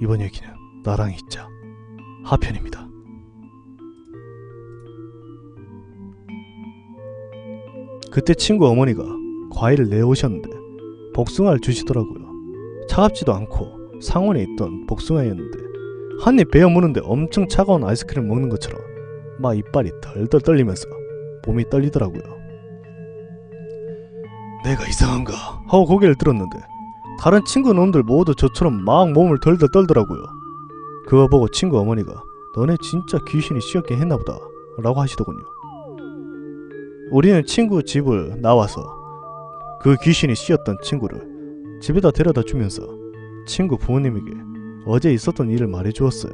이번 얘기는 나랑 있자 하편입니다. 그때 친구 어머니가 과일을 내오셨는데 복숭아를 주시더라고요. 차갑지도 않고 상온에 있던 복숭아였는데 한 입 베어 무는데 엄청 차가운 아이스크림 먹는 것처럼 막 이빨이 덜덜 떨리면서 몸이 떨리더라고요. 내가 이상한가 하고 고개를 들었는데 다른 친구 놈들 모두 저처럼 막 몸을 덜덜 떨더라고요. 그거 보고 친구 어머니가 너네 진짜 귀신이 씌었긴 했나보다 라고 하시더군요. 우리는 친구 집을 나와서 그 귀신이 씌었던 친구를 집에다 데려다 주면서 친구 부모님에게 어제 있었던 일을 말해 주었어요.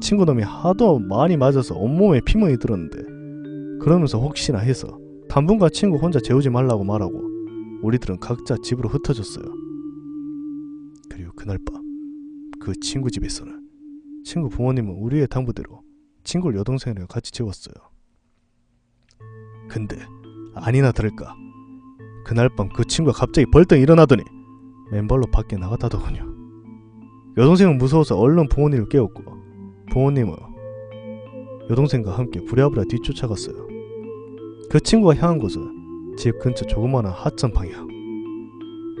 친구 놈이 하도 많이 맞아서 온몸에 피멍이 들었는데 그러면서 혹시나 해서 당분간 친구 혼자 재우지 말라고 말하고 우리들은 각자 집으로 흩어졌어요. 그리고 그날 밤 그 친구 집에서는 친구 부모님은 우리의 당부대로 친구 여동생이랑 같이 재웠어요. 근데 아니나 다를까 그날 밤 그 친구가 갑자기 벌떡 일어나더니 맨발로 밖에 나갔다더군요. 여동생은 무서워서 얼른 부모님을 깨웠고 부모님은 여동생과 함께 부랴부랴 뒤쫓아갔어요. 그 친구가 향한 곳은 집 근처 조그마한 하천 방향.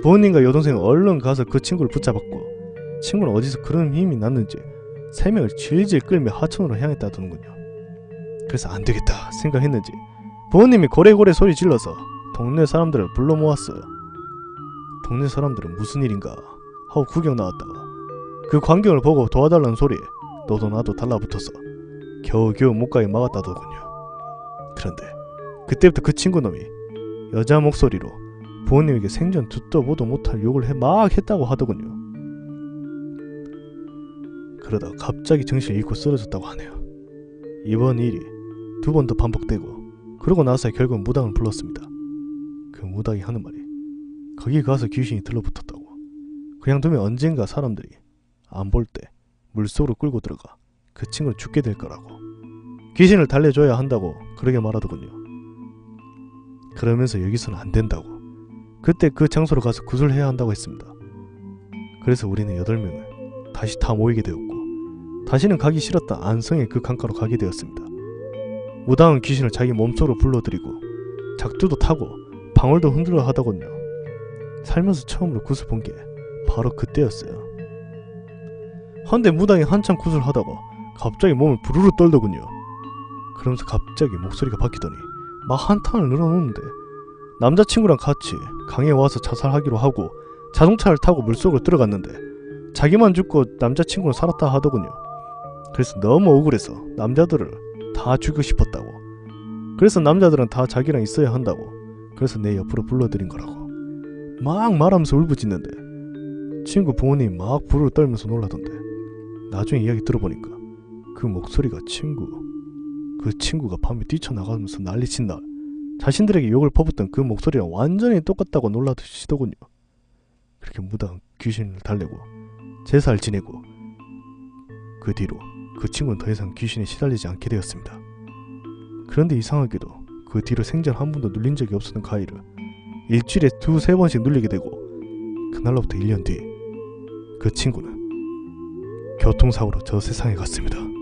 부모님과 여동생은 얼른 가서 그 친구를 붙잡았고 친구는 어디서 그런 힘이 났는지 세 명을 질질 끌며 하천으로 향했다더군요. 그래서 안 되겠다 생각했는지 부모님이 고래고래 소리 질러서 동네 사람들을 불러 모았어요. 동네 사람들은 무슨 일인가 하고 구경 나왔다가 그 광경을 보고 도와달라는 소리에 너도 나도 달라붙어서 겨우겨우 못 가게 막았다더군요. 그런데 그때부터 그 친구놈이 여자 목소리로 부모님에게 생전 듣도 보도 못할 욕을 해 막 했다고 하더군요. 그러다 갑자기 정신을 잃고 쓰러졌다고 하네요. 이번 일이 두 번 더 반복되고 그러고 나서 결국 무당을 불렀습니다. 그 무당이 하는 말이 거기 가서 귀신이 들러붙었다고. 그냥 두면 언젠가 사람들이 안 볼 때 물속으로 끌고 들어가 그 친구를 죽게 될 거라고. 귀신을 달래줘야 한다고 그러게 말하더군요. 그러면서 여기서는 안 된다고. 그때 그 장소로 가서 구슬해야 한다고 했습니다. 그래서 우리는 여덟 명을 다시 다 모이게 되었고 다시는 가기 싫었던 안성의 그 강가로 가게 되었습니다. 무당은 귀신을 자기 몸속으로 불러들이고 작두도 타고 방울도 흔들어 하더군요. 살면서 처음으로 굿을 본게 바로 그때였어요. 헌데 무당이 한참 굿을 하다가 갑자기 몸을 부르르 떨더군요. 그러면서 갑자기 목소리가 바뀌더니 막 한탄을 늘어놓는데 남자친구랑 같이 강에 와서 자살하기로 하고 자동차를 타고 물속으로 들어갔는데 자기만 죽고 남자친구는 살았다 하더군요. 그래서 너무 억울해서 남자들을 다 죽이고 싶었다고. 그래서 남자들은 다 자기랑 있어야 한다고. 그래서 내 옆으로 불러들인 거라고. 막 말하면서 울부짖는데 친구 부모님이 막 부르르 떨면서 놀라던데 나중에 이야기 들어보니까 그 목소리가 친구 그 친구가 밤에 뛰쳐나가면서 난리친 날 자신들에게 욕을 퍼붓던 그 목소리랑 완전히 똑같다고 놀라시더군요. 그렇게 무당 귀신을 달래고 제사를 지내고 그 뒤로 그 친구는 더 이상 귀신에 시달리지 않게 되었습니다. 그런데 이상하게도 그 뒤로 생전 한 번도 눌린 적이 없었던 가위를 일주일에 두세 번씩 눌리게 되고 그날로부터 1년 뒤 그 친구는 교통사고로 저 세상에 갔습니다.